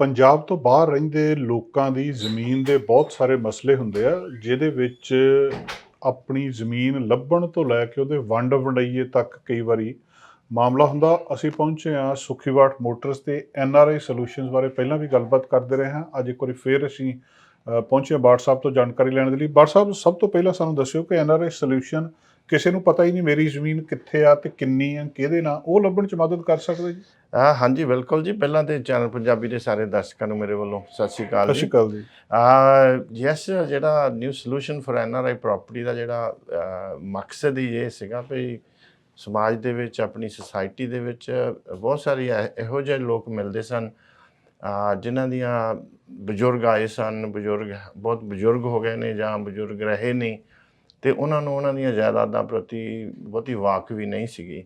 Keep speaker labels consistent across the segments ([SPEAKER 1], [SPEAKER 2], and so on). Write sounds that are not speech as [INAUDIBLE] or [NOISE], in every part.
[SPEAKER 1] ਪੰਜਾਬ ਤੋਂ ਬਾਹਰ ਰਹਿੰਦੇ ਲੋਕਾਂ ਦੀ ਜ਼ਮੀਨ ਦੇ ਬਹੁਤ ਸਾਰੇ ਮਸਲੇ ਹੁੰਦੇ ਆ, ਜਿਹਦੇ ਵਿੱਚ ਆਪਣੀ ਜ਼ਮੀਨ ਲੱਭਣ ਤੋਂ ਲੈ ਕੇ ਉਹਦੇ ਵੰਡ ਵੰਡਈਏ ਤੱਕ ਕਈ ਵਾਰੀ ਮਾਮਲਾ ਹੁੰਦਾ। ਅਸੀਂ ਪਹੁੰਚੇ ਆ ਸੁਖੀਵਾਟ ਮੋਟਰਸ ਤੇ ਐਨ ਆਰ ਆਈ ਸੋਲੂਸ਼ਨਸ ਬਾਰੇ। ਪਹਿਲਾਂ ਵੀ ਗੱਲਬਾਤ ਕਰਦੇ ਰਹੇ ਹਾਂ। ਅੱਜ ਇੱਕ ਵਾਰੀ ਫੇਰ ਅਸੀਂ ਪਹੁੰਚੇ ਹਾਂ ਬਾਟ ਸਾਹਿਬ ਤੋਂ ਜਾਣਕਾਰੀ ਲੈਣ ਦੇ ਲਈ। ਬਾਟ ਸਾਹਿਬ, ਸਭ ਤੋਂ ਪਹਿਲਾਂ ਸਾਨੂੰ ਦੱਸਿਓ ਕਿ ਐਨ ਆਰ ਆਈ ਸੋਲੂਸ਼ਨ ਕਿਸੇ ਨੂੰ ਪਤਾ ਹੀ ਨਹੀਂ ਮੇਰੀ ਜ਼ਮੀਨ ਕਿੱਥੇ ਆ ਤੇ ਕਿੰਨੀ ਆ ਕਿਹਦੇ ਨਾਲ ਉਹ ਲੱਭਣ ਚ ਮਦਦ ਕਰ ਸਕਦੇ ਜੀ?
[SPEAKER 2] ਆ ਹਾਂਜੀ ਬਿਲਕੁਲ ਜੀ। ਪਹਿਲਾਂ ਤੇ ਚੈਨਲ ਪੰਜਾਬੀ ਦੇ ਸਾਰੇ ਦਰਸ਼ਕਾਂ ਨੂੰ ਮੇਰੇ ਵੱਲੋਂ ਸਤਿ ਸ਼੍ਰੀ
[SPEAKER 1] ਸਤਿ
[SPEAKER 2] ਅਕਾਲ
[SPEAKER 1] ਸ਼੍ਰੀ
[SPEAKER 2] ਜੀ
[SPEAKER 1] ਅਕਾਲ ਜੀ।
[SPEAKER 2] ਆ ਯੈਸ ਜਿਹੜਾ new solution for NRI property ਦਾ ਜਿਹੜਾ ਮਕਸਦ ਹੀ ਇਹ ਸੀਗਾ ਵੀ ਸਮਾਜ ਦੇ ਵਿੱਚ ਆਪਣੀ ਸੁਸਾਇਟੀ ਦੇ ਵਿੱਚ ਬਹੁਤ ਸਾਰੀ ਇਹ- ਇਹੋ ਜਿਹੇ ਲੋਕ ਮਿਲਦੇ ਸਨ ਆ ਜਿਨ੍ਹਾਂ ਦੀਆਂ ਬਜ਼ੁਰਗ ਆਏ ਸਨ ਬਜ਼ੁਰਗ ਬਹੁਤ ਬਜ਼ੁਰਗ ਹੋ ਗਏ ਨੇ ਜਾਂ ਬਜ਼ੁਰਗ ਰਹੇ ਨਹੀਂ ਤੇ ਉਹਨਾਂ ਨੂੰ ਉਹਨਾਂ ਦੀਆਂ ਜਾਇਦਾਦਾਂ ਪ੍ਰਤੀ ਬਹੁਤੀ ਵਾਕ ਵੀ ਨਹੀਂ ਸੀਗੀ।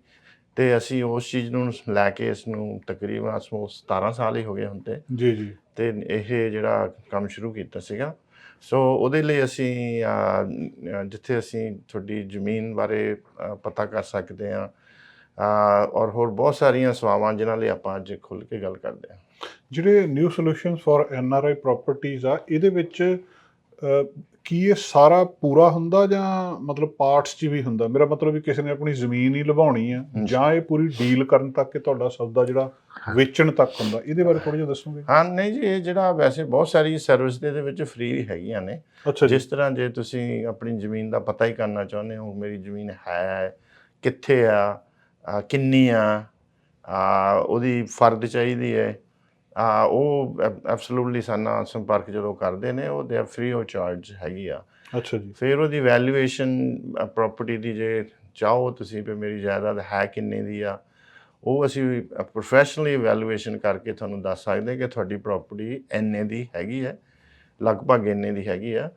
[SPEAKER 2] ਤੇ ਅਸੀਂ ਉਸ ਚੀਜ਼ ਨੂੰ ਲੈ ਕੇ ਇਸ ਨੂੰ ਤਕਰੀਬਨ ਅਸਮੋ 17 ਸਾਲ ਹੀ ਹੋ ਗਏ ਹੁਣ ਤੇ।
[SPEAKER 1] ਜੀ ਜੀ।
[SPEAKER 2] ਤੇ ਇਹ ਜਿਹੜਾ ਕੰਮ ਸ਼ੁਰੂ ਕੀਤਾ ਸੀਗਾ। ਸੋ ਉਹਦੇ ਲਈ ਅਸੀਂ ਜਿੱਥੇ ਅਸੀਂ ਤੁਹਾਡੀ ਜ਼ਮੀਨ ਬਾਰੇ ਪਤਾ ਕਰ ਸਕਦੇ ਅਹ, ਔਰ ਹੋਰ ਬਹੁਤ ਸਾਰੀਆਂ ਸੇਵਾਵਾਂ ਜਿਨ੍ਹਾਂ ਲਈ ਆਪਾਂ ਅੱਜ ਖੁੱਲ੍ਹ ਕੇ ਗੱਲ ਕਰਦੇ ਹਾਂ।
[SPEAKER 1] ਜਿਹੜੇ new solutions for N R I ਪ੍ਰਾਪਰਟੀਆਂ ਆ ਇਹਦੇ ਵਿੱਚ ਕੀ ਇਹ ਸਾਰਾ ਪੂਰਾ ਹੁੰਦਾ ਜਾਂ ਮਤਲਬ ਪਾਰਟਸ 'ਚ ਵੀ ਹੁੰਦਾ? ਮੇਰਾ ਮਤਲਬ ਵੀ ਕਿਸੇ ਨੇ ਆਪਣੀ ਜ਼ਮੀਨ ਹੀ ਲਵਾਉਣੀ ਆ। ਜਾਂ ਇਹ ਪੂਰੀ ਡੀਲ ਕਰਨ ਤੱਕ ਕਿ ਤੁਹਾਡਾ ਸੌਦਾ ਜਿਹੜਾ ਵੇਚਣ ਤੱਕ ਹੁੰਦਾ? ਇਹਦੇ ਬਾਰੇ ਥੋੜਾ ਜਿਹਾ ਦੱਸੋਗੇ?
[SPEAKER 2] ਹਾਂ ਨਹੀਂ ਜੀ ਇਹ ਜਿਹੜਾ ਵੈਸੇ ਬਹੁਤ ਸਾਰੀ ਸਰਵਿਸ ਦੇ ਵਿੱਚ ਫ੍ਰੀ ਹੈਗੀਆਂ ਨੇ। ਜਿਸ ਤਰ੍ਹਾਂ ਜੇ ਤੁਸੀਂ ਆਪਣੀ ਜ਼ਮੀਨ ਦਾ ਪਤਾ ਹੀ ਕਰਨਾ ਚਾਹੁੰਦੇ ਹੋ ਮੇਰੀ ਜ਼ਮੀਨ ਹੈ ਕਿੱਥੇ ਆ ਕਿੰਨੀ ਆ ਉਹਦੀ ਫਰਦ ਚਾਹੀਦੀ ਹੈ ਅਹ ਉਹ ਐਬਸੋਲੂਟਲੀ ਸਾਨਾ ਸੰਪਰਕ ਜਦੋਂ ਕਰਦੇ ਨੇ ਉਹ ਦੇ ਫ੍ਰੀ ਆਫ ਚਾਰਜ ਹੈਗੀ ਆ।
[SPEAKER 1] ਅੱਛਾ ਜੀ।
[SPEAKER 2] ਫਿਰ ਉਹਦੀ ਵੈਲਿਊਏਸ਼ਨ ਪ੍ਰਾਪਰਟੀ ਦੀ ਜੇ ਚਾਹੋ ਤੁਸੀਂ ਵੀ ਮੇਰੀ ਜਾਇਦਾਦ ਹੈ ਕਿੰਨੇ ਦੀ ਆ ਉਹ ਅਸੀਂ ਪ੍ਰੋਫੈਸ਼ਨਲੀ ਵੈਲਿਊਏਸ਼ਨ ਕਰਕੇ ਤੁਹਾਨੂੰ ਦੱਸ ਸਕਦੇ ਹਾਂ ਕਿ ਤੁਹਾਡੀ ਪ੍ਰਾਪਰਟੀ ਇੰਨੇ ਦੀ ਹੈਗੀ ਹੈ ਲਗਭਗ ਇੰਨੇ ਦੀ ਹੈਗੀ ਆ।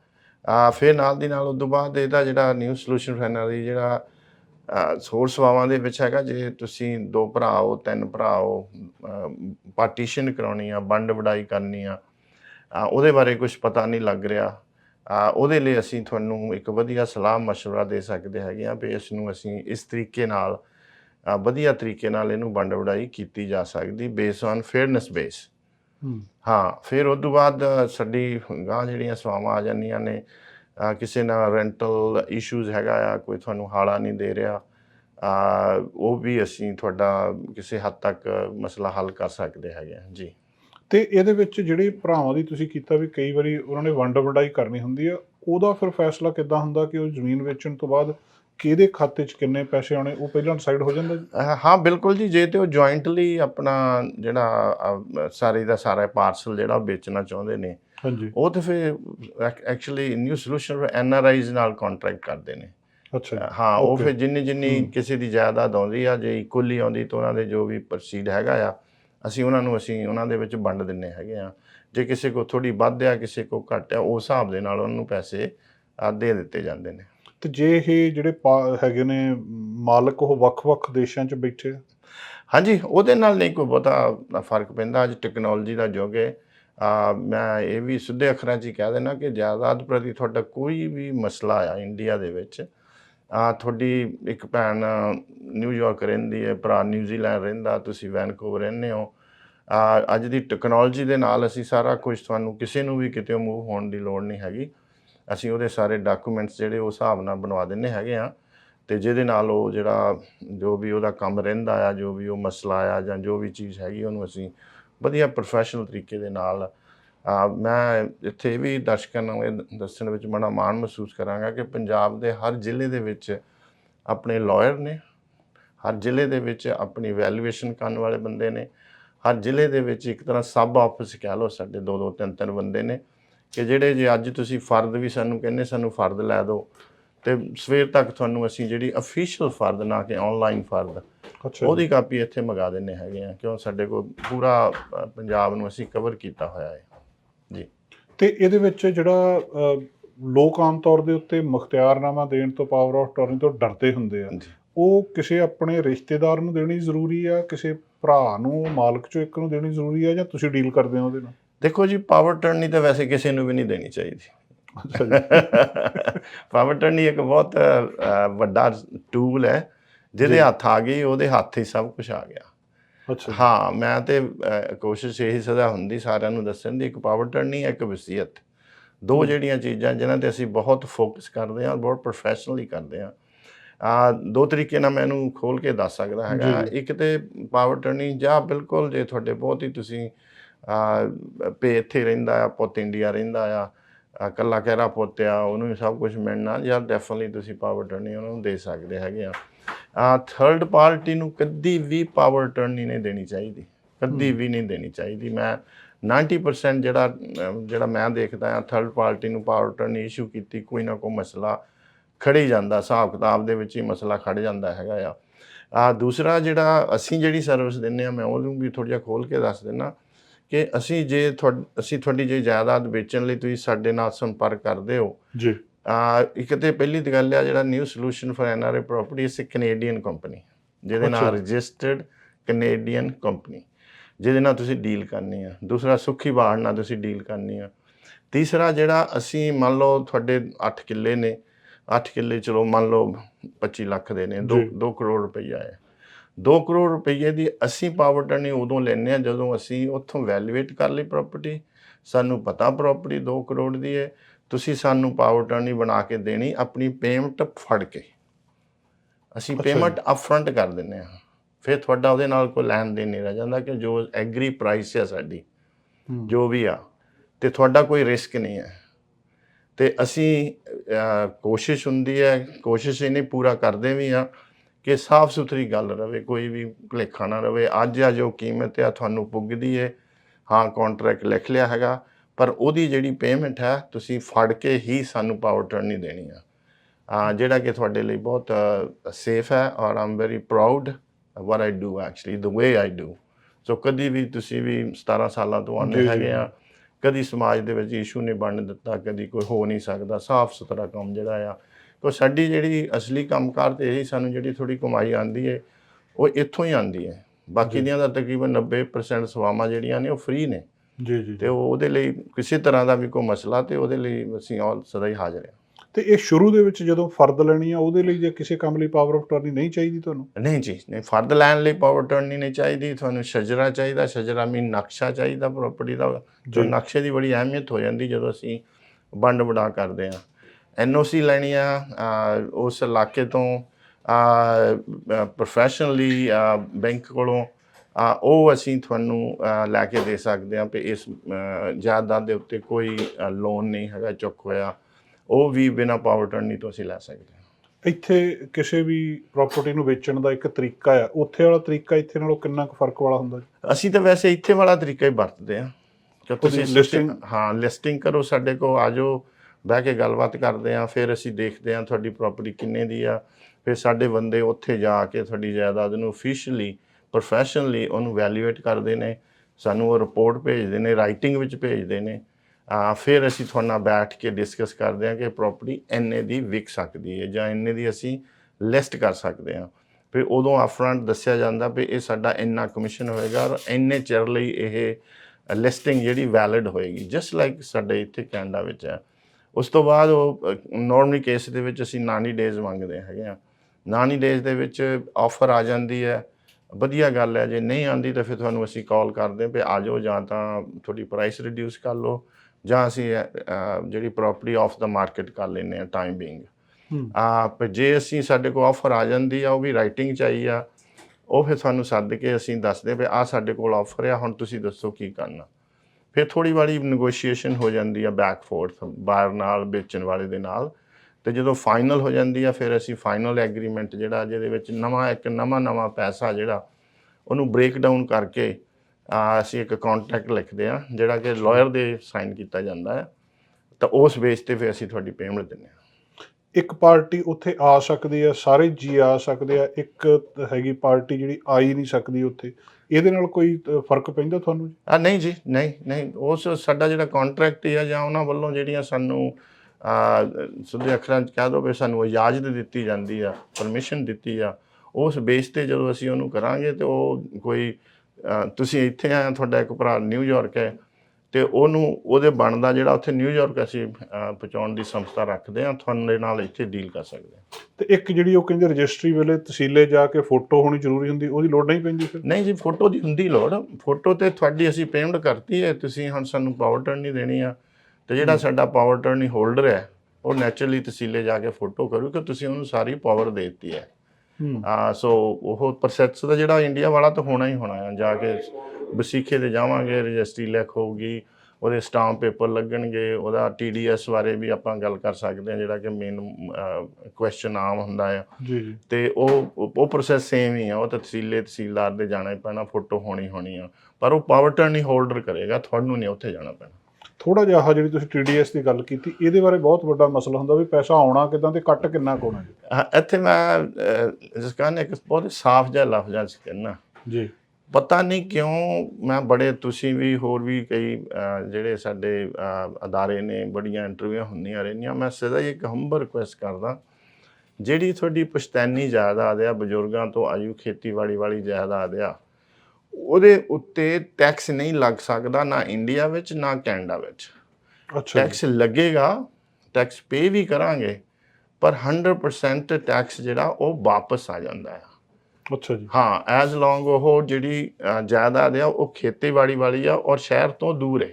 [SPEAKER 2] ਆ ਫਿਰ ਨਾਲ ਦੀ ਨਾਲ ਉਸ ਤੋਂ ਬਾਅਦ ਇਹਦਾ ਜਿਹੜਾ ਨਿਊ ਸੋਲੂਸ਼ਨ ਫਾਈਨਲ ਜਿਹੜਾ ਸੋਰਸ ਸੇਵਾਵਾਂ ਦੇ ਵਿੱਚ ਹੈਗਾ ਜੇ ਤੁਸੀਂ ਦੋ ਭਰਾ ਹੋ ਤਿੰਨ ਭਰਾ ਹੋ ਪਾਰਟੀਸ਼ਨ ਕਰਾਉਣੀ ਆ ਵੰਡ ਵਡਾਈ ਕਰਨੀ ਆ ਆ, ਉਹਦੇ ਬਾਰੇ ਕੁਝ ਪਤਾ ਨਹੀਂ ਲੱਗ ਰਿਹਾ ਆ, ਉਹਦੇ ਲਈ ਅਸੀਂ ਤੁਹਾਨੂੰ ਇੱਕ ਵਧੀਆ ਸਲਾਹ مشورہ ਦੇ ਸਕਦੇ ਹੈਗੇ ਆ ਵੀ ਇਸ ਨੂੰ ਅਸੀਂ ਇਸ ਤਰੀਕੇ ਨਾਲ ਆ, ਵਧੀਆ ਤਰੀਕੇ ਨਾਲ ਇਹਨੂੰ ਵੰਡ ਵਡਾਈ ਕੀਤੀ ਜਾ ਸਕਦੀ ਬੇਸ ਔਨ ਫੇਅਰਨੈਸ ਬੇਸ
[SPEAKER 1] ਹੂੰ
[SPEAKER 2] ਹਾਂ ਫਿਰ ਉਸ ਤੋਂ ਬਾਅਦ ਸਾਡੀ ਗਾਂ ਜਿਹੜੀਆਂ ਸੇਵਾਵਾਂ ਆ ਜਾਂਦੀਆਂ ਨੇ ਅਹ ਕਿਸੇ ਨਾਲ ਰੈਂਟਲ ਇਸ਼ੂਜ਼ ਹੈਗਾ ਆ ਕੋਈ ਤੁਹਾਨੂੰ ਹਾਲਾ ਨਹੀਂ ਦੇ ਰਿਹਾ ਆ ਉਹ ਵੀ ਅਸੀਂ ਤੁਹਾਡਾ ਕਿਸੇ ਹੱਦ ਤੱਕ ਮਸਲਾ ਹੱਲ ਕਰ ਸਕਦੇ ਹੈਗੇ ਹਾਂ ਜੀ।
[SPEAKER 1] ਤੇ ਇਹਦੇ ਵਿੱਚ ਜਿਹੜੇ ਭਰਾਵਾਂ ਦੀ ਤੁਸੀਂ ਕੀਤਾ ਵੀ ਕਈ ਵਾਰੀ ਉਹਨਾਂ ਨੇ ਵੰਡ ਵੰਡਾਈ ਕਰਨੀ ਹੁੰਦੀ ਆ ਉਹਦਾ ਫਿਰ ਫੈਸਲਾ ਕਿੱਦਾਂ ਹੁੰਦਾ ਕਿ ਉਹ ਜ਼ਮੀਨ ਵੇਚਣ ਤੋਂ ਬਾਅਦ ਕਿਹਦੇ ਖਾਤੇ 'ਚ ਕਿੰਨੇ ਪੈਸੇ ਆਉਣੇ ਉਹ ਪਹਿਲਾਂ ਡਿਸਾਈਡ ਹੋ ਜਾਂਦਾ ਜੀ?
[SPEAKER 2] ਅਹ ਹਾਂ ਬਿਲਕੁਲ ਜੀ ਜੇ ਤੇ ਉਹ ਜੁਆਇੰਟਲੀ ਆਪਣਾ ਜਿਹੜਾ ਅਹ, ਸਾਰੇ ਦਾ ਸਾਰਾ ਪਾਰਸਲ ਜਿਹੜਾ ਉਹ ਵੇਚਣਾ ਚਾਹੁੰਦੇ ਨੇ
[SPEAKER 1] ਹਾਂਜੀ।
[SPEAKER 2] ਉਹ ਤੇ ਫਿਰ actually new solution N R I's ਨਾਲ ਕੰਟਰੈਕਟ ਕਰਦੇ ਨੇ।
[SPEAKER 1] ਅੱਛਾ
[SPEAKER 2] ਹਾਂ ਉਹ. ਫਿਰ ਜਿੰਨੀ ਜਿੰਨੀ। ਕਿਸੇ ਦੀ ਜਾਇਦਾਦ ਆਉਂਦੀ ਆ ਜੇ ਇਕੁਅਲੀ ਆਉਂਦੀ ਤਾਂ ਉਹਨਾਂ ਦੇ ਜੋ ਵੀ ਪ੍ਰੋਸੀਡ ਹੈਗਾ ਆ ਅਸੀਂ ਉਹਨਾਂ ਨੂੰ ਅਸੀਂ ਉਹਨਾਂ ਦੇ ਵਿੱਚ ਵੰਡ ਦਿੰਨੇ ਹੈਗੇ ਆ। ਜੇ ਕਿਸੇ ਕੋ ਥੋੜੀ ਵੱਧ ਆ ਕਿਸੇ ਕੋ ਘੱਟ ਆ ਉਸ ਹਿਸਾਬ ਦੇ ਨਾਲ ਉਹਨਾਂ ਨੂੰ ਪੈਸੇ ਦੇ ਦਿੱਤੇ ਜਾਂਦੇ ਨੇ।
[SPEAKER 1] ਤੇ ਜੇ ਇਹ ਜਿਹੜੇ ਹੈਗੇ ਨੇ ਮਾਲਕ ਉਹ ਵੱਖ-ਵੱਖ ਦੇਸ਼ਾਂ 'ਚ ਬੈਠੇ?
[SPEAKER 2] ਹਾਂਜੀ ਉਹਦੇ ਨਾਲ ਨਹੀਂ ਕੋਈ ਬਹੁਤਾ ਫ਼ਰਕ ਪੈਂਦਾ। ਅੱਜ ਟੈਕਨੋਲੋਜੀ ਦਾ ਯੁੱਗ ਹੈ। ਮੈਂ ਇਹ ਵੀ ਸਿੱਧੇ ਅੱਖਰਾਂ 'ਚ ਹੀ ਕਹਿ ਦੇਣਾ ਕਿ ਜਾਇਦਾਦ ਪ੍ਰਤੀ ਤੁਹਾਡਾ ਕੋਈ ਵੀ ਮਸਲਾ ਆ ਇੰਡੀਆ ਦੇ ਵਿੱਚ ਆ ਤੁਹਾਡੀ ਇੱਕ ਭੈਣ ਨਿਊਯਾਰਕ ਰਹਿੰਦੀ ਹੈ, ਭਰਾ ਨਿਊਜ਼ੀਲੈਂਡ ਰਹਿੰਦਾ, ਤੁਸੀਂ ਵੈਨਕੂਵਰ ਰਹਿੰਦੇ ਹੋ। ਆ ਅੱਜ ਦੀ ਟੈਕਨੋਲੋਜੀ ਦੇ ਨਾਲ ਅਸੀਂ ਸਾਰਾ ਕੁਝ ਤੁਹਾਨੂੰ ਕਿਸੇ ਨੂੰ ਵੀ ਕਿਤੇ ਮੂਵ ਹੋਣ ਦੀ ਲੋੜ ਨਹੀਂ ਹੈਗੀ। ਅਸੀਂ ਉਹਦੇ ਸਾਰੇ ਡਾਕੂਮੈਂਟਸ ਜਿਹੜੇ ਉਸ ਹਿਸਾਬ ਨਾਲ ਬਣਵਾ ਦਿੰਨੇ ਹੈਗੇ ਆ ਤੇ ਜਿਹਦੇ ਨਾਲ ਉਹ ਜਿਹੜਾ ਜੋ ਵੀ ਉਹਦਾ ਕੰਮ ਰਹਿੰਦਾ ਆ, ਜੋ ਵੀ ਉਹ ਮਸਲਾ ਆ ਜਾਂ ਜੋ ਵੀ ਚੀਜ਼ ਹੈਗੀ ਉਹਨੂੰ ਅਸੀਂ ਵਧੀਆ ਪ੍ਰੋਫੈਸ਼ਨਲ ਤਰੀਕੇ ਦੇ ਨਾਲ ਮੈਂ ਇੱਥੇ ਇਹ ਵੀ ਦਰਸ਼ਕਾਂ ਨੂੰ ਇਹ ਦੱਸਣ ਵਿੱਚ ਬੜਾ ਮਾਣ ਮਹਿਸੂਸ ਕਰਾਂਗਾ ਕਿ ਪੰਜਾਬ ਦੇ ਹਰ ਜ਼ਿਲ੍ਹੇ ਦੇ ਵਿੱਚ ਆਪਣੇ ਲਾਇਰ ਨੇ, ਹਰ ਜ਼ਿਲ੍ਹੇ ਦੇ ਵਿੱਚ ਆਪਣੀ ਵੈਲਿਊਏਸ਼ਨ ਕਰਨ ਵਾਲੇ ਬੰਦੇ ਨੇ, ਹਰ ਜ਼ਿਲ੍ਹੇ ਦੇ ਵਿੱਚ ਇੱਕ ਤਰ੍ਹਾਂ ਸਬ ਆਫਿਸ ਕਹਿ ਲਓ ਸਾਡੇ ਦੋ ਦੋ ਤਿੰਨ ਤਿੰਨ ਬੰਦੇ ਨੇ ਕਿ ਜਿਹੜੇ ਜੇ ਅੱਜ ਤੁਸੀਂ ਫਰਦ ਵੀ ਸਾਨੂੰ ਕਹਿੰਦੇ, ਸਾਨੂੰ ਫਰਦ ਲੈ ਦਿਓ ਤੇ ਸਵੇਰ ਤੱਕ ਤੁਹਾਨੂੰ ਅਸੀਂ ਜਿਹੜੀ ਅਫੀਸ਼ੀਅਲ ਫਰਦ ਨਾ ਕਿ ਆਨਲਾਈਨ ਫਰਦ ਉਹਦੀ ਕਾਪੀ ਇੱਥੇ ਮੰਗਾ ਦਿੰਨੇ ਹੈਗੇ ਆ ਕਿਉਂ ਸਾਡੇ ਕੋਲ ਪੂਰਾ ਪੰਜਾਬ ਨੂੰ ਅਸੀਂ ਕਵਰ ਕੀਤਾ ਹੋਇਆ ਹੈ। ਜੀ।
[SPEAKER 1] ਤੇ ਇਹਦੇ ਵਿੱਚ ਜਿਹੜਾ ਲੋਕ ਆਮ ਤੌਰ ਦੇ ਉੱਤੇ ਮੁਖਤਿਆਰਨਾਮਾ ਦੇਣ ਤੋਂ ਪਾਵਰ ਆਫ ਟਰਨੀ ਤੋਂ ਡਰਦੇ ਹੁੰਦੇ ਆ। ਉਹ ਕਿਸੇ ਆਪਣੇ ਰਿਸ਼ਤੇਦਾਰ ਨੂੰ ਦੇਣੀ ਜ਼ਰੂਰੀ ਆ ਕਿਸੇ ਭਰਾ ਨੂੰ ਮਾਲਕ ਚੋਂ ਇੱਕ ਨੂੰ ਦੇਣੀ ਜ਼ਰੂਰੀ ਆ ਜਾਂ ਤੁਸੀਂ ਡੀਲ ਕਰਦੇ ਹੋ ਉਹਦੇ ਨਾਲ?
[SPEAKER 2] ਦੇਖੋ ਜੀ ਪਾਵਰ ਟਰਨੀ ਤਾਂ ਵੈਸੇ ਕਿਸੇ ਨੂੰ ਵੀ ਨਹੀਂ ਦੇਣੀ ਚਾਹੀਦੀ।
[SPEAKER 1] ਅੱਛਾ
[SPEAKER 2] ਪਾਵਰ ਟਰਨੀ [LAUGHS] ਇੱਕ ਬਹੁਤ ਵੱਡਾ ਟੂਲ ਹੈ। ਜਿਹਦੇ। ਹੱਥ ਆ ਗਈ ਉਹਦੇ ਹੱਥ ਹੀ ਸਭ ਕੁਝ ਆ ਗਿਆ।
[SPEAKER 1] ਅੱਛਾ।
[SPEAKER 2] ਹਾਂ ਮੈਂ ਤੇ ਕੋਸ਼ਿਸ਼ ਇਹੀ ਸਦਾ ਹੁੰਦੀ ਸਾਰਿਆਂ ਨੂੰ ਦੱਸਣ ਦੀ ਇੱਕ ਪਾਵਰ ਟਰਨੀ ਇੱਕ ਵਸੀਅਤ। ਦੋ ਜਿਹੜੀਆਂ ਚੀਜ਼ਾਂ ਜਿਨ੍ਹਾਂ ਤੇ ਅਸੀਂ ਬਹੁਤ ਫੋਕਸ ਕਰਦੇ ਹਾਂ ਔਰ ਬਹੁਤ ਪ੍ਰੋਫੈਸ਼ਨਲੀ ਕਰਦੇ ਹਾਂ। ਆ ਦੋ ਤਰੀਕੇ ਨਾਲ ਮੈਂ ਇਹਨੂੰ ਖੋਲ ਕੇ ਦੱਸ ਸਕਦਾ ਹੈਗਾ। ਇੱਕ ਤੇ ਪਾਵਰ ਟਰਨੀ ਜਾਂ ਬਿਲਕੁਲ ਜੇ ਤੁਹਾਡੇ ਬਹੁਤ ਹੀ ਤੁਸੀਂ ਆ ਪੇ ਇੱਥੇ ਰਹਿੰਦਾ ਆ ਪੁੱਤ ਇੰਡੀਆ ਰਹਿੰਦਾ ਆ ਆ, ਕੱਲਾ ਕਹਿਰਾ ਪੁੱਤ ਆ ਉਹਨੂੰ ਸਭ ਕੁਝ ਮਿਲਣਾ ਜਾਂ ਡੈਫੀਨਿਟਲੀ ਤੁਸੀਂ ਪਾਵਰ ਟਰਨੀ ਉਹਨਾਂ ਦੇ ਸਕਦੇ ਹੈਗੇ ਆ। ਥਰਡ ਪਾਰਟੀ ਨੂੰ ਕਦੀ ਵੀ ਪਾਵਰ ਟਰਨੀ ਨਹੀਂ ਦੇਣੀ ਚਾਹੀਦੀ। ਕਦੀ ਵੀ ਨਹੀਂ ਦੇਣੀ ਚਾਹੀਦੀ। ਮੈਂ 90% ਜਿਹੜਾ ਜਿਹੜਾ ਮੈਂ ਦੇਖਦਾ ਆ ਥਰਡ ਪਾਰਟੀ ਨੂੰ ਪਾਵਰ ਟਰਨੀ ਇਸ਼ੂ ਕੀਤੀ ਕੋਈ ਨਾ ਕੋਈ ਮਸਲਾ ਖੜੀ ਜਾਂਦਾ ਹਿਸਾਬ ਕਿਤਾਬ ਦੇ ਵਿੱਚ ਹੀ ਮਸਲਾ ਖੜ ਜਾਂਦਾ ਹੈਗਾ ਆ। ਆ ਦੂਸਰਾ ਜਿਹੜਾ ਅਸੀਂ ਜਿਹੜੀ ਸਰਵਿਸ ਦਿੰਨੇ ਆ ਮੈਂ ਉਹਨੂੰ ਵੀ ਥੋੜਾ ਜਿਹਾ ਖੋਲ ਕੇ ਦੱਸ ਦਿੰਨਾ ਕਿ ਅਸੀਂ ਜੇ ਤੁਹਾਡ- ਅਸੀਂ ਤੁਹਾਡੀ ਜੇ ਜਾਇਦਾਦ ਵੇਚਣ ਲਈ ਤੁਸੀਂ ਸਾਡੇ ਨਾਲ ਸੰਪਰਕ ਕਰਦੇ ਹੋ
[SPEAKER 1] ਜੀ।
[SPEAKER 2] ਇੱਕ ਤੇ ਪਹਿਲੀ ਤਾਂ ਗੱਲ ਆ ਜਿਹੜਾ new solution for NRI property ਇਸ ਕੈਨੇਡੀਅਨ ਕੰਪਨੀ ਜਿਹਦੇ ਨਾਲ। ਰਜਿਸਟਰਡ ਕੈਨੇਡੀਅਨ ਕੰਪਨੀ ਜਿਹਦੇ ਨਾਲ ਤੁਸੀਂ ਡੀਲ ਕਰਨੀ ਆ ਦੂਸਰਾ ਸੁੱਖੀ ਬਾੜ ਨਾਲ ਤੁਸੀਂ ਡੀਲ ਕਰਨੀ ਆ ਤੀਸਰਾ ਜਿਹੜਾ ਅਸੀਂ ਮੰਨ ਲਓ ਤੁਹਾਡੇ 8 ਕਿੱਲੇ ਨੇ 8 ਕਿੱਲੇ ਚਲੋ ਮੰਨ ਲਓ 25 ਲੱਖ ਦੇ ਨੇ 2
[SPEAKER 1] ਜੀ।
[SPEAKER 2] 2 ਕਰੋੜ ਰੁਪਈਆ ਹੈ 2 ਕਰੋੜ ਰੁਪਈਏ ਦੀ ਅਸੀਂ ਪਾਵਰ ਟਰਨੀ ਉਦੋਂ ਲੈਂਦੇ ਆ ਜਦੋਂ ਅਸੀਂ ਉੱਥੋਂ ਵੈਲਿਊਏਟ ਕਰ ਲਈ ਪ੍ਰਾਪਰਟੀ ਸਾਨੂੰ ਪਤਾ ਪ੍ਰਾਪਰਟੀ 2 ਕਰੋੜ ਦੀ ਹੈ ਤੁਸੀਂ ਸਾਨੂੰ ਪਾਵਰ ਟਰਨੀ ਬਣਾ ਕੇ ਦੇਣੀ ਆਪਣੀ ਪੇਮੈਂਟ ਫੜ ਕੇ। ਅਸੀਂ। ਪੇਮੈਂਟ ਅਪਫਰੰਟ ਕਰ ਦਿੰਦੇ ਹਾਂ। ਫਿਰ ਤੁਹਾਡਾ ਉਹਦੇ ਨਾਲ ਕੋਈ ਲੈਣ ਦੇਣ ਨਹੀਂ ਰਹਿ ਜਾਂਦਾ ਕਿ ਜੋ ਐਗਰੀ ਪ੍ਰਾਈਸ ਹੈ ਸਾਡੀ। ਜੋ ਵੀ ਆ ਤੇ ਤੁਹਾਡਾ ਕੋਈ ਰਿਸਕ ਨਹੀਂ ਹੈ। ਤੇ ਅਸੀਂ ਕੋਸ਼ਿਸ਼ ਹੁੰਦੀ ਹੈ ਕੋਸ਼ਿਸ਼ ਇਹਨੇ ਪੂਰਾ ਕਰਦੇ ਵੀ ਆ ਕਿ ਸਾਫ਼ ਸੁਥਰੀ ਗੱਲ ਰਵੇ ਕੋਈ ਵੀ ਭੁਲੇਖਾ ਨਾ ਰਵੇ। ਅੱਜ ਆ ਜੋ ਕੀਮਤ ਆ ਤੁਹਾਨੂੰ ਪੁੱਗਦੀ ਹੈ ਹਾਂ ਕੰਟਰੈਕਟ ਲਿਖ ਲਿਆ ਹੈਗਾ। ਪਰ ਉਹਦੀ ਜਿਹੜੀ ਪੇਮੈਂਟ ਹੈ ਤੁਸੀਂ ਫੜ ਕੇ ਹੀ ਸਾਨੂੰ ਪਾਵਰ ਟਰਨੀ ਦੇਣੀ ਆ। ਆ ਜਿਹੜਾ ਕਿ ਤੁਹਾਡੇ ਲਈ ਬਹੁਤ ਸੇਫ ਹੈ ਔਰ I'm very proud what I do actually the way I do so ਕਦੀ ਵੀ ਤੁਸੀਂ ਵੀ 17 ਸਾਲਾਂ ਤੋਂ
[SPEAKER 1] ਜੀ।
[SPEAKER 2] ਹੈਗੇ ਆ ਕਦੀ ਸਮਾਜ ਦੇ ਵਿੱਚ ਇਸ਼ੂ ਨਹੀਂ ਬਣ ਦਿੱਤਾ ਕਦੀ ਕੋਈ ਹੋ ਨਹੀਂ ਸਕਦਾ ਸਾਫ਼ ਸੁਥਰਾ ਕੰਮ ਜਿਹੜਾ ਆ। ਕੋ ਸਾਡੀ ਜਿਹੜੀ ਅਸਲੀ ਕੰਮਕਾਰ ਤੇ ਇਹੀ ਸਾਨੂੰ ਜਿਹੜੀ ਥੋੜੀ ਕਮਾਈ ਆਂਦੀ ਹੈ ਉਹ ਇੱਥੋਂ ਹੀ ਆਂਦੀ ਹੈ ਬਾਕੀ। ਦੀਆਂ ਦਾ ਤਕਰੀਬਨ 90% ਸੇਵਾਵਾਂ ਜਿਹੜੀਆਂ ਨੇ ਉਹ ਫ੍ਰੀ ਨੇ।
[SPEAKER 1] ਜੀ ਜੀ
[SPEAKER 2] ਤੇ ਉਹ ਉਹਦੇ ਲਈ ਕਿਸੇ ਤਰ੍ਹਾਂ ਦਾ ਵੀ ਕੋਈ ਮਸਲਾ ਤੇ ਉਹਦੇ ਲਈ ਅਸੀਂ all ਸਦਾ ਹੀ ਹਾਜ਼ਰ ਹਾਂ।
[SPEAKER 1] ਤੇ ਇਹ ਸ਼ੁਰੂ ਦੇ ਵਿੱਚ ਜਦੋਂ ਫਰਦ ਲੈਣੀ ਆ ਉਹਦੇ ਲਈ ਜੇ ਕਿਸੇ ਕੰਮ ਲਈ ਪਾਵਰ ਆਫ ਟਰਨੀ ਨਹੀਂ ਚਾਹੀਦੀ ਤੁਹਾਨੂੰ?
[SPEAKER 2] ਨਹੀਂ ਜੀ ਨਹੀਂ ਫਰਦ ਲੈਣ ਲਈ ਪਾਵਰ ਟਰਨੀ ਨਹੀਂ ਚਾਹੀਦੀ ਤੁਹਾਨੂੰ ਸ਼ਜਰਾ ਚਾਹੀਦਾ ਸ਼ਜਰਾ ਮੀਨ ਨਕਸ਼ਾ ਚਾਹੀਦਾ ਪ੍ਰਾਪਰਟੀ ਦਾ ਜੋ। ਨਕਸ਼ੇ ਦੀ ਬੜੀ ਅਹਿਮੀਅਤ ਹੋ ਜਾਂਦੀ ਜਦੋਂ ਅਸੀਂ ਵੰਡ ਵਡਾ ਕਰਦੇ ਆ ਐਨਓਸੀ ਲੈਣੀ ਆ ਉਸ ਇਲਾਕੇ ਤੋਂ ਪ੍ਰੋਫੈਸ਼ਨਲੀ ਬੈਂਕ ਕੋਲੋਂ ਉਹ ਅਸੀਂ ਤੁਹਾਨੂੰ ਲੈ ਕੇ ਦੇ ਸਕਦੇ ਆ ਕਿ ਇਸ ਜਾਇਦਾਦ ਦੇ ਉੱਤੇ ਕੋਈ ਲੋਨ ਨਹੀਂ ਹੈਗਾ ਚੁੱਕ ਹੋਇਆ। ਉਹ ਵੀ ਬਿਨਾ ਪਾਵਰ ਟਰਨੀ ਤੋਂ ਅਸੀਂ ਲੈ ਸਕਦੇ ਹਾਂ।
[SPEAKER 1] ਇੱਥੇ ਕਿਸੇ ਵੀ ਪ੍ਰਾਪਰਟੀ ਨੂੰ ਵੇਚਣ ਦਾ ਇੱਕ ਤਰੀਕਾ ਆ। ਉੱਥੇ ਵਾਲਾ ਤਰੀਕਾ ਇੱਥੇ ਨਾਲੋਂ ਕਿੰਨਾ ਕੁ ਫ਼ਰਕ ਵਾਲਾ ਹੁੰਦਾ
[SPEAKER 2] ਅਸੀਂ ਤਾਂ ਵੈਸੇ ਇੱਥੇ ਵਾਲਾ ਤਰੀਕਾ ਹੀ ਵਰਤਦੇ ਆ ਕਿ ਤੁਸੀਂ
[SPEAKER 1] listing-
[SPEAKER 2] ਹਾਂ ਲਿਸਟਿੰਗ ਕਰੋ ਸਾਡੇ ਕੋਲ ਆਜੋ ਬਹਿ ਕੇ ਗੱਲਬਾਤ ਕਰਦੇ ਆ ਫਿਰ ਅਸੀਂ ਦੇਖਦੇ ਆ ਤੁਹਾਡੀ ਪ੍ਰਾਪਰਟੀ ਕਿੰਨੇ ਦੀ ਆ। ਫਿਰ ਸਾਡੇ ਬੰਦੇ ਉੱਥੇ ਜਾ ਕੇ ਤੁਹਾਡੀ ਜਾਇਦਾਦ ਨੂੰ ਅਫੀਸ਼ੀਅਲੀ ਪ੍ਰੋਫੈਸ਼ਨਲੀ ਉਹਨੂੰ ਵੈਲਿਊਏਟ ਕਰਦੇ ਨੇ, ਸਾਨੂੰ ਉਹ ਰਿਪੋਰਟ ਭੇਜਦੇ ਨੇ ਰਾਈਟਿੰਗ ਵਿੱਚ ਭੇਜਦੇ ਨੇ। ਫਿਰ ਅਸੀਂ ਤੁਹਾਡੇ ਨਾਲ ਬੈਠ ਕੇ ਡਿਸਕਸ ਕਰਦੇ ਹਾਂ ਕਿ ਪ੍ਰਾਪਰਟੀ ਇੰਨੇ ਦੀ ਵਿਕ ਸਕਦੀ ਹੈ ਜਾਂ ਇੰਨੇ ਦੀ ਅਸੀਂ ਲਿਸਟ ਕਰ ਸਕਦੇ ਹਾਂ। ਫਿਰ ਉਦੋਂ ਅਪਫਰੰਟ ਦੱਸਿਆ ਜਾਂਦਾ ਵੀ ਇਹ ਸਾਡਾ ਇੰਨਾ ਕਮਿਸ਼ਨ ਹੋਏਗਾ ਔਰ ਇੰਨੇ ਚਿਰ ਲਈ ਇਹ ਲਿਸਟਿੰਗ ਜਿਹੜੀ ਵੈਲਿਡ ਹੋਏਗੀ ਜਸਟ ਲਾਈਕ ਸਾਡੇ ਇੱਥੇ ਕੈਨੇਡਾ ਵਿੱਚ ਹੈ। ਉਸ ਤੋਂ ਬਾਅਦ ਉਹ ਨਾਰਮਲੀ ਕੇਸ ਦੇ ਵਿੱਚ ਅਸੀਂ 90 ਡੇਜ਼ ਮੰਗਦੇ ਹੈਗੇ ਆ 90 ਡੇਜ਼ ਦੇ ਵਿੱਚ ਆਫਰ ਆ ਜਾਂਦੀ ਹੈ। ਵਧੀਆ ਗੱਲ ਹੈ ਜੇ ਨਹੀਂ ਆਂਦੀ ਤਾਂ ਫਿਰ ਤੁਹਾਨੂੰ ਅਸੀਂ ਕਾਲ ਕਰਦੇ ਹਾਂ ਵੀ ਆ ਜਾਓ ਜਾਂ ਤਾਂ ਤੁਹਾਡੀ ਪ੍ਰਾਈਸ ਰਿਡਿਊਸ ਕਰ ਲਓ ਜਾਂ ਅਸੀਂ ਅਹ, ਜਿਹੜੀ ਪ੍ਰਾਪਰਟੀ ਆਫ ਦਾ ਮਾਰਕੀਟ ਕਰ ਲੈਂਦੇ ਆ ਟਾਈਮ ਬੀਇੰਗ
[SPEAKER 1] ਹੂੰ।
[SPEAKER 2] ਆ ਪਰ ਜੇ ਅਸੀਂ ਸਾਡੇ ਕੋਲ ਆਫਰ ਆ ਜਾਂਦੀ ਆ ਉਹ ਵੀ ਰਾਈਟਿੰਗ ਚਾਹੀ ਆ ਉਹ ਫਿਰ ਸਾਨੂੰ ਸੱਦ ਕੇ ਅਸੀਂ ਦੱਸਦੇ ਵੀ ਆ ਸਾਡੇ ਕੋਲ ਆਫਰ ਆ ਹੁਣ ਤੁਸੀਂ ਦੱਸੋ ਕੀ ਕਰਨਾ। ਫਿਰ ਥੋੜੀ ਵਾਲੀ ਨੈਗੋਸ਼ੀਏਸ਼ਨ ਹੋ ਜਾਂਦੀ ਆ ਬੈਕ ਫੋਰਥ ਬਾਹਰ ਨਾਲ ਵੇਚਣ ਵਾਲੇ ਦੇ ਨਾਲ। ਤੇ ਜਦੋਂ ਫਾਈਨਲ ਹੋ ਜਾਂਦੀ ਆ ਫਿਰ ਅਸੀਂ ਫਾਈਨਲ ਐਗਰੀਮੈਂਟ ਜਿਹੜਾ ਜਿਹਦੇ ਵਿੱਚ ਨਵਾਂ ਇੱਕ ਨਵਾਂ ਨਵਾਂ ਪੈਸਾ ਜਿਹੜਾ ਉਹਨੂੰ ਬ੍ਰੇਕ ਡਾਊਨ ਕਰਕੇ ਆ, ਅਸੀਂ ਇੱਕ ਕੰਟਰੈਕਟ ਲਿਖਦੇ ਆ ਜਿਹੜਾ ਕਿ ਲਾਇਰ ਦੇ ਸਾਈਨ ਕੀਤਾ ਜਾਂਦਾ ਹੈ ਤਾਂ ਉਸ ਬੇਸ ਤੇ ਫਿਰ ਅਸੀਂ ਤੁਹਾਡੀ ਪੇਮੈਂਟ ਦਿੰਦੇ ਹਾਂ
[SPEAKER 1] ਇੱਕ ਪਾਰਟੀ ਉੱਥੇ ਆ ਸਕਦੀ ਆ ਸਾਰੇ ਜੀ ਆ ਸਕਦੇ ਆ ਇੱਕ ਹੈਗੀ ਪਾਰਟੀ ਜਿਹੜੀ ਆ ਹੀ ਨਹੀਂ ਸਕਦੀ ਉੱਥੇ। ਇਹਦੇ ਨਾਲ ਕੋਈ ਫ਼ਰਕ ਪੈਂਦਾ ਤੁਹਾਨੂੰ
[SPEAKER 2] ਆ ਨਹੀਂ ਜੀ ਨਹੀਂ ਨਹੀਂ ਉਸ ਸਾਡਾ ਜਿਹੜਾ ਕੰਟਰੈਕਟ ਹੈ ਜਾਂ ਉਹਨਾਂ ਵੱਲੋਂ ਜਿਹੜੀਆਂ ਸਾਨੂੰ ਆ ਸਿੱਧੇ ਅੱਖਰਾਂ 'ਚ ਕਹਿ ਦੋ ਵੀ ਸਾਨੂੰ ਇਜਾਜ਼ਤ ਦਿੱਤੀ ਜਾਂਦੀ ਆ ਪਰਮਿਸ਼ਨ ਦਿੱਤੀ ਆ। ਉਸ ਬੇਸ ਤੇ ਜਦੋਂ ਅਸੀਂ ਉਹਨੂੰ ਕਰਾਂਗੇ ਤੇ ਉਹ ਕੋਈ ਤੁਸੀਂ ਇੱਥੇ ਆਏ ਤੁਹਾਡਾ ਇੱਕ ਭਰਾ ਨਿਊਯਾਰਕ ਹੈ ਤੇ ਉਹਨੂੰ ਉਹਦੇ ਬਣਦਾ ਜਿਹੜਾ ਉੱਥੇ ਨਿਊਯਾਰਕ ਅਸੀਂ ਪਹੁੰਚਾਉਣ ਦੀ ਸੰਸਥਾ ਰੱਖਦੇ ਹਾਂ ਤੁਹਾਡੇ ਨਾਲ ਇੱਥੇ ਡੀਲ ਕਰ ਸਕਦੇ ਹਾਂ
[SPEAKER 1] ਤੇ ਇੱਕ ਜਿਹੜੀ ਉਹ ਕਹਿੰਦੇ ਰਜਿਸਟਰੀ ਵੇਲੇ ਤਹਿਸੀਲੇ ਜਾ ਕੇ ਫੋਟੋ ਹੋਣੀ ਜ਼ਰੂਰੀ ਹੁੰਦੀ ਉਹਦੀ ਲੋੜ ਨਹੀਂ ਪੈਂਦੀ ਫਿਰ?
[SPEAKER 2] ਨਹੀਂ ਜੀ ਫੋਟੋ ਦੀ ਹੁੰਦੀ ਲੋੜ ਫੋਟੋ ਤੇ ਤੁਹਾਡੀ ਅਸੀਂ ਪੇਮੈਂਟ ਕਰਤੀ ਹੈ ਤੁਸੀਂ ਹੁਣ ਸਾਨੂੰ ਪਾਵਰ ਟਰਨ ਨਹੀਂ ਦੇਣੀ ਆ। ਤੇ ਜਿਹੜਾ ਸਾਡਾ ਪਾਵਰ ਟਰਨੀ ਹੋਲਡਰ ਹੈ ਉਹ ਨੈਚੁਰਲੀ ਤਹਿਸੀਲੇ ਜਾ ਕੇ ਫੋਟੋ ਕਰੂ ਕਿ ਤੁਸੀਂ ਉਹਨੂੰ ਸਾਰੀ ਪਾਵਰ ਦੇ ਦਿੱਤੀ ਹੈ।
[SPEAKER 1] ਹੂੰ।
[SPEAKER 2] ਆ ਸੋ ਉਹ ਪ੍ਰੋਸੈਸ ਦਾ ਜਿਹੜਾ ਇੰਡੀਆ ਵਾਲਾ ਤਾਂ ਹੋਣਾ ਹੀ ਹੋਣਾ ਆ ਜਾ ਕੇ ਵਸੀਖੇ ਤੇ ਜਾਵਾਂਗੇ ਰਜਿਸਟਰੀ ਲਿਖ ਹੋਊਗੀ ਉਹਦੇ ਸਟਾਂਪ ਪੇਪਰ ਲੱਗਣਗੇ ਉਹਦਾ ਟੀਡੀਐਸ ਬਾਰੇ ਵੀ ਆਪਾਂ ਗੱਲ ਕਰ ਸਕਦੇ ਹਾਂ ਜਿਹੜਾ ਕਿ ਮੇਨ ਕੁਐਸਚਨ ਆਮ ਹੁੰਦਾ ਆ।
[SPEAKER 1] ਜੀ ਜੀ।
[SPEAKER 2] ਤੇ ਉਹ ਉਹ ਪ੍ਰੋਸੈਸ ਸੇਮ ਹੀ ਆ ਉਹ ਤਾਂ ਤਹਿਸੀਲੇ ਤਹਿਸੀਲਦਾਰ ਦੇ ਜਾਣਾ ਹੀ ਪੈਣਾ ਫੋਟੋ ਹੋਣੀ ਹੋਣੀ ਆ। ਪਰ ਉਹ ਪਾਵਰ ਟਰਨੀ ਹੋਲਡਰ ਕਰੇਗਾ ਤੁਹਾਨੂੰ ਨਹੀਂ ਉੱਥੇ ਜਾਣਾ ਪੈਣਾ।
[SPEAKER 1] ਥੋੜਾ ਜਿਹਾ ਆਹ ਜਿਹੜੀ ਤੁਸੀਂ ਟੀਡੀਐਸ ਦੀ ਗੱਲ ਕੀਤੀ ਇਹਦੇ ਬਾਰੇ ਬਹੁਤ ਵੱਡਾ ਮਸਲਾ ਹੁੰਦਾ ਵੀ ਪੈਸਾ ਆਉਣਾ ਕਿਦਾਂ ਤੇ ਕੱਟ ਕਿੰਨਾ ਕੋਣਾ ਜੀ?
[SPEAKER 2] ਹਾਂ, ਇੱਥੇ ਮੈਂ ਜਿਸ ਕਾਰਨ ਇੱਕ ਬਹੁਤ ਸਾਫ਼ ਜਿਹਾ ਲਫ਼ਜ਼ਾਂ ਚ ਕਹਿਣਾ
[SPEAKER 1] ਜੀ।
[SPEAKER 2] ਪਤਾ ਨਹੀਂ ਕਿਉਂ ਮੈਂ ਬੜੇ ਤੁਸੀਂ ਵੀ ਹੋਰ ਵੀ ਕਈ ਜਿਹੜੇ ਸਾਡੇ ਅਦਾਰੇ ਨੇ ਬੜੀਆਂ ਇੰਟਰਵਿਊ ਹੁੰਦੀਆਂ ਰਹਿੰਦੀਆਂ ਮੈਂ ਹੀ ਇੱਕ ਹੰਬਰ ਰਿਕੁਐਸਟ ਕਰਦਾ ਜਿਹੜੀ ਤੁਹਾਡੀ ਪੁਸ਼ਤੈਨੀ ਜਾਇਦਾਦ ਆ ਬਜ਼ੁਰਗਾਂ ਤੋਂ ਆਯੂ ਖੇਤੀਬਾੜੀ ਵਾਲੀ ਜਾਇਦਾਦ ਆ ਉਹਦੇ ਉੱਤੇ ਟੈਕਸ ਨਹੀਂ ਲੱਗ ਸਕਦਾ ਨਾ ਇੰਡੀਆ ਵਿੱਚ ਨਾ ਕੈਨੇਡਾ ਵਿੱਚ।
[SPEAKER 1] ਅੱਛਾ
[SPEAKER 2] ਟੈਕਸ ਲੱਗੇਗਾ ਟੈਕਸ ਪੇ ਵੀ ਕਰਾਂਗੇ ਪਰ 100% ਟੈਕਸ ਜਿਹੜਾ ਉਹ ਵਾਪਸ ਆ ਜਾਂਦਾ ਹੈ
[SPEAKER 1] ਅੱਛਾ ਜੀ।
[SPEAKER 2] ਹਾਂ ਐਜ਼ ਲੌਂਗ ਉਹ ਜਿਹੜੀ ਜਾਇਦਾਦ ਆ ਉਹ ਖੇਤੀਬਾੜੀ ਵਾਲੀ ਆ ਔਰ ਸ਼ਹਿਰ ਤੋਂ ਦੂਰ ਹੈ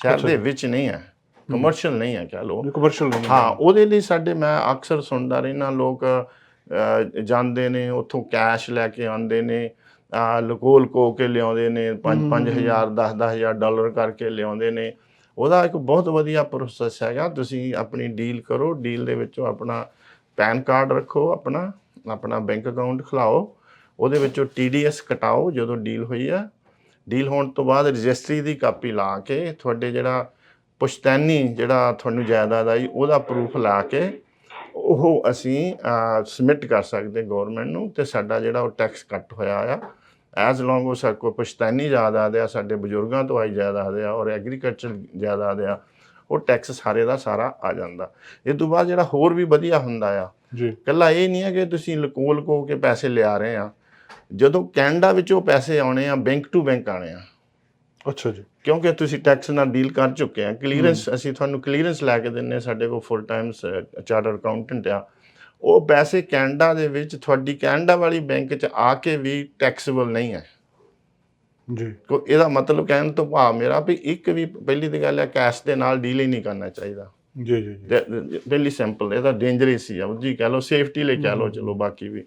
[SPEAKER 2] ਸ਼ਹਿਰ ਦੇ। ਵਿੱਚ ਨਹੀਂ ਹੈ। ਕਮਰਸ਼ੀਅਲ ਨਹੀਂ ਹੈ ਕਹ
[SPEAKER 1] ਇਹ ਕਮਰਸ਼ੀਅਲ ਨਹੀਂ
[SPEAKER 2] ਹਾਂ। ਉਹਦੇ ਲਈ ਸਾਡੇ ਮੈਂ ਅਕਸਰ ਸੁਣਦਾ ਰਹਿਣਾ ਲੋਕ ਜਾਂਦੇ ਨੇ ਉੱਥੋਂ ਕੈਸ਼ ਲੈ ਕੇ ਆਉਂਦੇ ਨੇ। ਅ, ਲਕੋ ਲਕੋ ਕੇ ਲਿਆਉਂਦੇ ਨੇ 5
[SPEAKER 1] ਹਮ,
[SPEAKER 2] 5000 10 10000 ਡਾਲਰ ਕਰਕੇ ਲਿਆਉਂਦੇ ਨੇ। ਉਹਦਾ ਇੱਕ ਬਹੁਤ ਵਧੀਆ ਪ੍ਰੋਸੈਸ ਹੈਗਾ। ਤੁਸੀਂ ਆਪਣੀ ਡੀਲ ਕਰੋ। ਡੀਲ ਦੇ ਵਿੱਚੋਂ ਆਪਣਾ ਪੈਨ ਕਾਰਡ ਰੱਖੋ ਆਪਣਾ ਆਪਣਾ ਬੈਂਕ ਅਕਾਊਂਟ ਖਲਾਓ। ਉਹਦੇ ਵਿੱਚੋਂ TDS ਕਟਾਓ ਜਦੋਂ ਡੀਲ ਹੋਈ ਆ। ਡੀਲ ਹੋਣ ਤੋਂ ਬਾਅਦ ਰਜਿਸਟਰੀ ਦੀ ਕਾਪੀ ਲਾ ਕੇ ਤੁਹਾਡੇ ਜਿਹੜਾ ਪੁਸ਼ਤੈਨੀ ਜਿਹੜਾ ਤੁਹਾਨੂੰ ਜਾਇਦਾਦ ਆਈ ਉਹਦਾ ਪ੍ਰੂਫ ਲਾ ਕੇ ਉਹ ਅਸੀਂ ਸਬਮਿਟ ਕਰ ਸਕਦੇ ਗਵਰਨਮੈਂਟ ਨੂੰ ਤੇ ਸਾਡਾ ਜਿਹੜਾ ਉਹ ਟੈਕਸ ਕੱਟ ਹੋਇਆ ਆ ਐਜ਼ ਲੌਂਗ ਉਹ ਸਾਡੇ ਕੋਲ ਪੁਸ਼ਤੈਨੀ ਜਾਇਦਾਦ ਆ ਸਾਡੇ ਬਜ਼ੁਰਗਾਂ ਤੋਂ ਆਈ ਜਾਇਦਾਦ ਆ ਔਰ ਐਗਰੀਕਲਚਰ ਜਾਇਦਾਦ ਆ ਉਹ ਟੈਕਸ ਸਾਰੇ ਦਾ ਸਾਰਾ ਆ ਜਾਂਦਾ। ਇਹ ਤੋਂ ਬਾਅਦ ਜਿਹੜਾ ਹੋਰ ਵੀ ਵਧੀਆ ਹੁੰਦਾ ਆ
[SPEAKER 1] ਜੀ।
[SPEAKER 2] ਕੱਲਾ ਇਹ ਨਹੀਂ ਹੈ ਕਿ ਤੁਸੀਂ ਲਕੋ ਲਕੋ ਕੇ ਪੈਸੇ ਲਿਆ ਰਹੇ ਆ। ਜਦੋਂ ਕੈਨੇਡਾ ਵਿੱਚ ਉਹ ਪੈਸੇ ਆਉਣੇ ਆ ਬੈਂਕ ਟੂ ਬੈਂਕ ਆਣੇ ਆ।
[SPEAKER 1] ਅੱਛਾ ਜੀ।
[SPEAKER 2] ਕਿਉਂਕਿ ਤੁਸੀਂ ਟੈਕਸ ਨਾਲ ਡੀਲ ਕਰ ਚੁੱਕੇ ਆ। ਕਲੀਅਰੈਂਸ ਅਸੀਂ ਤੁਹਾਨੂੰ ਕਲੀਅਰੈਂਸ ਲੈ ਕੇ ਦਿੰਨੇ ਸਾਡੇ ਕੋਲ ਫੁੱਲ ਟਾਈਮ ਚਾਰਟਰ ਅਕਾਊਂਟੈਂਟ ਆ। ਉਹ ਪੈਸੇ ਕੈਨੇਡਾ ਦੇ ਵਿੱਚ ਤੁਹਾਡੀ ਕੈਨੇਡਾ ਵਾਲੀ ਬੈਂਕ 'ਚ ਆ ਕੇ ਵੀ ਟੈਕਸੇਬਲ ਨਹੀਂ ਹੈ।
[SPEAKER 1] ਜੀ।
[SPEAKER 2] ਕੋ ਇਹਦਾ ਮਤਲਬ ਕਹਿਣ ਤੋਂ ਭਾਵ ਮੇਰਾ ਵੀ ਇੱਕ ਵੀ ਪਹਿਲੀ ਦੀ ਗੱਲ ਹੈ ਕੈਸ਼ ਦੇ ਨਾਲ ਡੀਲ ਹੀ ਨਹੀਂ ਕਰਨਾ ਚਾਹੀਦਾ।
[SPEAKER 1] ਜੀ ਜੀ ਜੀ।
[SPEAKER 2] ਡੇਲੀ ਸਿੰਪਲ ਇਹਦਾ ਡੇਂਜਰਸ ਹੀ ਆ। ਜੀ ਕਹ ਲਓ ਸੇਫਟੀ ਲਈ ਕਹ ਲਓ ਚਲੋ ਬਾਕੀ ਵੀ।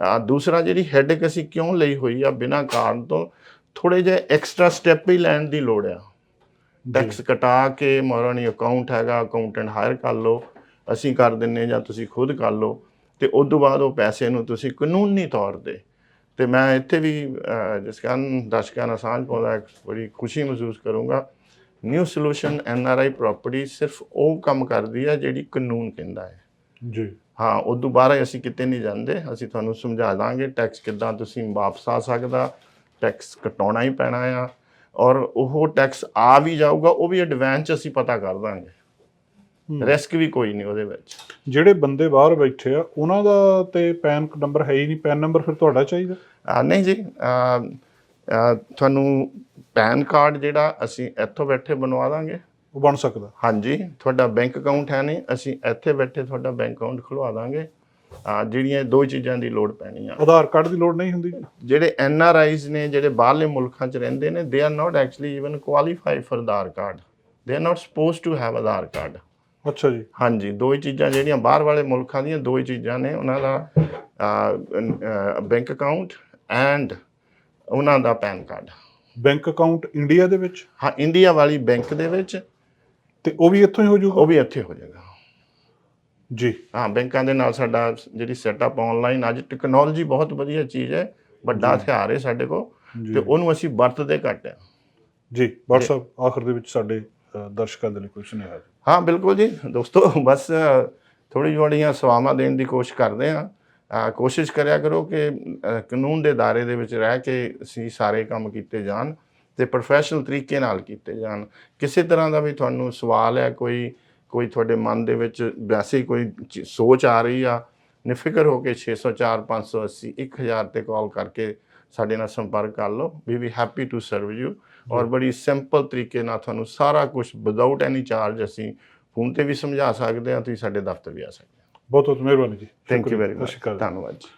[SPEAKER 2] ਆ ਦੂਸਰਾ ਜਿਹੜੀ ਹੈਡਕ ਅਸੀਂ ਕਿਉਂ ਲਈ ਹੋਈ ਆ ਬਿਨਾਂ ਕਾਰਨ ਤੋਂ ਥੋੜੇ ਜਿਹਾ ਐਕਸਟਰਾ ਸਟੈਪ ਹੀ ਲੈਣ ਦੀ ਲੋੜ ਆ। ਟੈਕਸ ਕਟਾ ਕੇ ਮਹਾਰਾਣੀ ਅਕਾਊਂਟ ਹੈਗਾ ਅਕਾਊਂਟੈਂਟ ਹਾਇਰ ਕਰ ਲਓ। ਅਸੀਂ ਕਰ ਦਿੰਨੇ ਜਾਂ ਤੁਸੀਂ ਖੁਦ ਕਰ ਲਓ ਤੇ ਉਸ ਤੋਂ ਬਾਅਦ ਉਹ ਪੈਸੇ ਨੂੰ ਤੁਸੀਂ ਕਾਨੂੰਨੀ ਤੌਰ ਤੇ ਤੇ ਮੈਂ ਇੱਥੇ ਵੀ ਜਿਸ ਕਾਰਨ ਦਰਸ਼ਕਾਂ ਨਾਲ ਸਾਂਝ ਪਾਉਂਦਾ ਇੱਕ ਬੜੀ ਖੁਸ਼ੀ ਮਹਿਸੂਸ ਕਰੂੰਗਾ ਨਿਊ ਸੋਲੂਸ਼ਨ ਐਨਆਰਆਈ ਪ੍ਰਾਪਰਟੀ ਸਿਰਫ ਉਹ ਕੰਮ ਕਰਦੀ ਹੈ ਜਿਹੜੀ ਕਾਨੂੰਨ ਕਹਿੰਦਾ ਹੈ
[SPEAKER 1] ਜੀ
[SPEAKER 2] ਹਾਂ ਉਸ ਤੋਂ ਬਾਅਦ ਅਸੀਂ ਕਿਤੇ ਨਹੀਂ ਜਾਂਦੇ ਅਸੀਂ ਤੁਹਾਨੂੰ ਸਮਝਾ ਦਾਂਗੇ ਟੈਕਸ ਕਿੱਦਾਂ ਤੁਸੀਂ ਵਾਪਸ ਆ ਸਕਦਾ ਟੈਕਸ ਕਟਾਉਣਾ ਹੀ ਪੈਣਾ ਆ ਔਰ ਉਹ ਟੈਕਸ ਆ ਵੀ ਜਾਊਗਾ ਉਹ ਵੀ ਐਡਵਾਂਸ ਅਸੀਂ ਪਤਾ ਕਰ ਦਾਂਗੇ। ਰਿਸਕ ਵੀ ਕੋਈ ਨਹੀਂ ਉਹਦੇ ਵਿੱਚ।
[SPEAKER 1] ਜਿਹੜੇ ਬੰਦੇ ਬਾਹਰ ਬੈਠੇ ਆ ਉਹਨਾਂ ਦਾ ਤੇ ਪੈਨ ਨੰਬਰ ਹੈ ਹੀ ਨਹੀਂ ਪੈਨ ਨੰਬਰ ਫਿਰ ਤੁਹਾਡਾ ਚਾਹੀਦਾ?
[SPEAKER 2] ਆ ਨਹੀਂ ਜੀ ਤੁਹਾਨੂੰ ਪੈਨ ਕਾਰਡ ਜਿਹੜਾ ਅਸੀਂ ਇੱਥੋਂ ਬੈਠੇ ਬਣਵਾ ਦਾਂਗੇ।
[SPEAKER 1] ਉਹ ਬਣ ਸਕਦਾ।
[SPEAKER 2] ਹਾਂਜੀ ਤੁਹਾਡਾ ਬੈਂਕ ਅਕਾਊਂਟ ਹੈ ਨਹੀਂ ਅਸੀਂ ਇੱਥੇ ਬੈਠੇ ਤੁਹਾਡਾ ਬੈਂਕ ਅਕਾਊਂਟ ਖੁਲਵਾ ਦਾਂਗੇ। ਆ ਜਿਹੜੀਆਂ ਦੋ ਚੀਜ਼ਾਂ ਦੀ ਲੋੜ ਪੈਣੀ ਆ
[SPEAKER 1] ਆਧਾਰ ਕਾਰਡ ਦੀ ਲੋੜ ਨਹੀਂ ਹੁੰਦੀ?
[SPEAKER 2] ਜਿਹੜੇ ਐਨ ਆਰ ਆਈਜ਼ ਨੇ ਜਿਹੜੇ ਬਾਹਰਲੇ ਮੁਲਕਾਂ 'ਚ ਰਹਿੰਦੇ ਨੇ they are not actually even qualify for Aadhaar card. They are not supposed to have Aadhaar card.
[SPEAKER 1] ਅੱਛਾ ਜੀ।
[SPEAKER 2] ਹਾਂਜੀ ਦੋ ਹੀ ਚੀਜ਼ਾਂ ਜਿਹੜੀਆਂ ਬਾਹਰ ਵਾਲੇ ਮੁਲਕਾਂ ਦੀਆਂ ਦੋ ਹੀ ਚੀਜ਼ਾਂ ਨੇ। ਉਹਨਾਂ ਦਾ ਬੈਂਕ ਅਕਾਊਂਟ ਐਂਡ ਉਹਨਾਂ ਦਾ PAN card.
[SPEAKER 1] Bank account India ਦੇ ਵਿੱਚ?
[SPEAKER 2] ਹਾਂ ਇੰਡੀਆ ਵਾਲੀ ਬੈਂਕ ਦੇ ਵਿੱਚ।
[SPEAKER 1] ਤੇ ਉਹ ਵੀ ਇੱਥੋਂ ਹੀ ਹੋ ਜਾਊਗਾ?
[SPEAKER 2] ਉਹ ਵੀ ਇੱਥੇ ਹੋ ਜਾਏਗਾ।
[SPEAKER 1] ਜੀ।
[SPEAKER 2] ਹਾਂ ਬੈਂਕਾਂ ਦੇ ਨਾਲ ਸਾਡਾ ਜਿਹੜੀ ਸੈਟਅਪ ਆਨਲਾਈਨ ਅੱਜ ਟੈਕਨੋਲੋਜੀ ਬਹੁਤ ਵਧੀਆ ਚੀਜ਼ ਹੈ। ਵੱਡਾ ਹਥਿਆਰ ਹੈ ਸਾਡੇ ਕੋਲ। ਤੇ ਉਹਨੂੰ ਅਸੀਂ ਵਰਤਦੇ ਘੱਟ ਆ
[SPEAKER 1] ਜੀ WhatsApp ਆਖਰ ਦੇ ਵਿੱਚ ਸਾਡੇ ਦਰਸ਼ਕਾਂ ਦੇ ਲਈ ਕੋਈ ਸੁਨੇਹਾ
[SPEAKER 2] ਹਾਂ, ਬਿਲਕੁਲ ਜੀ। ਦੋਸਤੋ, ਬਸ ਥੋੜੀ ਜੋੜੀਆਂ ਸਵਾਮਾਂ ਦੇਣ ਦੀ ਕੋਸ਼ਿਸ਼ ਕਰਦੇ ਆ ਕੋਸ਼ਿਸ਼ ਕਰਿਆ ਕਰੋ ਕਿ ਕਾਨੂੰਨ ਦੇ ਦਾਇਰੇ ਦੇ ਵਿੱਚ ਰਹਿ ਕੇ ਅਸੀਂ ਸਾਰੇ ਕੰਮ ਕੀਤੇ ਜਾਣ ਤੇ ਪ੍ਰੋਫੈਸ਼ਨਲ ਤਰੀਕੇ ਨਾਲ ਕੀਤੇ ਜਾਣ। ਕਿਸੇ ਤਰ੍ਹਾਂ ਦਾ ਵੀ ਤੁਹਾਨੂੰ ਸਵਾਲ ਹੈ, ਕੋਈ ਕੋਈ ਤੁਹਾਡੇ ਮਨ ਦੇ ਵਿੱਚ ਵੈਸੇ ਕੋਈ ਸੋਚ ਆ ਰਹੀ ਆ, ਨਿਫਿਕਰ ਹੋ ਕੇ 604 580 1000 ਤੇ ਕਾਲ ਕਰਕੇ ਸਾਡੇ ਨਾਲ ਸੰਪਰਕ ਕਰ ਲਓ। We we happy to serve you ਔਰ ਬੜੀ ਸਿੰਪਲ ਤਰੀਕੇ ਨਾਲ ਤੁਹਾਨੂੰ ਸਾਰਾ ਕੁਝ ਵਿਦਆਊਟ ਐਨੀ ਚਾਰਜ ਅਸੀਂ ਫੋਨ ਤੇ ਵੀ ਸਮਝਾ ਸਕਦੇ ਹਾਂ ਤੁਸੀਂ ਸਾਡੇ ਦਫ਼ਤਰ ਵੀ ਆ ਸਕਦੇ ਹੋ।
[SPEAKER 1] ਬਹੁਤ ਬਹੁਤ ਮਿਹਰਬਾਨੀ ਜੀ। Thank
[SPEAKER 2] you.
[SPEAKER 1] Very much.
[SPEAKER 2] ਧੰਨਵਾਦ ਜੀ।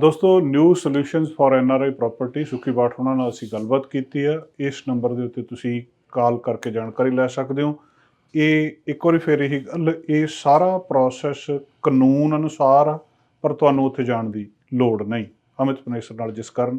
[SPEAKER 1] ਦੋਸਤੋ new solutions for NRI property Sukhi Bath ਉਹਨਾਂ ਨਾਲ ਅਸੀਂ ਗੱਲਬਾਤ ਕੀਤੀ ਹੈ। ਇਸ ਨੰਬਰ ਦੇ ਉੱਤੇ ਤੁਸੀਂ ਕਾਲ ਕਰਕੇ ਜਾਣਕਾਰੀ ਲੈ ਸਕਦੇ ਹੋ। ਇਹ ਇੱਕ ਵਾਰੀ ਫਿਰ ਇਹ ਗੱਲ ਇਹ ਸਾਰਾ ਪ੍ਰੋਸੈਸ ਕਾਨੂੰਨ ਅਨੁਸਾਰ ਪਰ ਤੁਹਾਨੂੰ ਉੱਥੇ ਜਾਣ ਦੀ ਲੋੜ ਨਹੀਂ। ਅਮਿਤ ਪਨੇਸਰ ਨਾਲ ਜਿਸ ਕਾਰਨ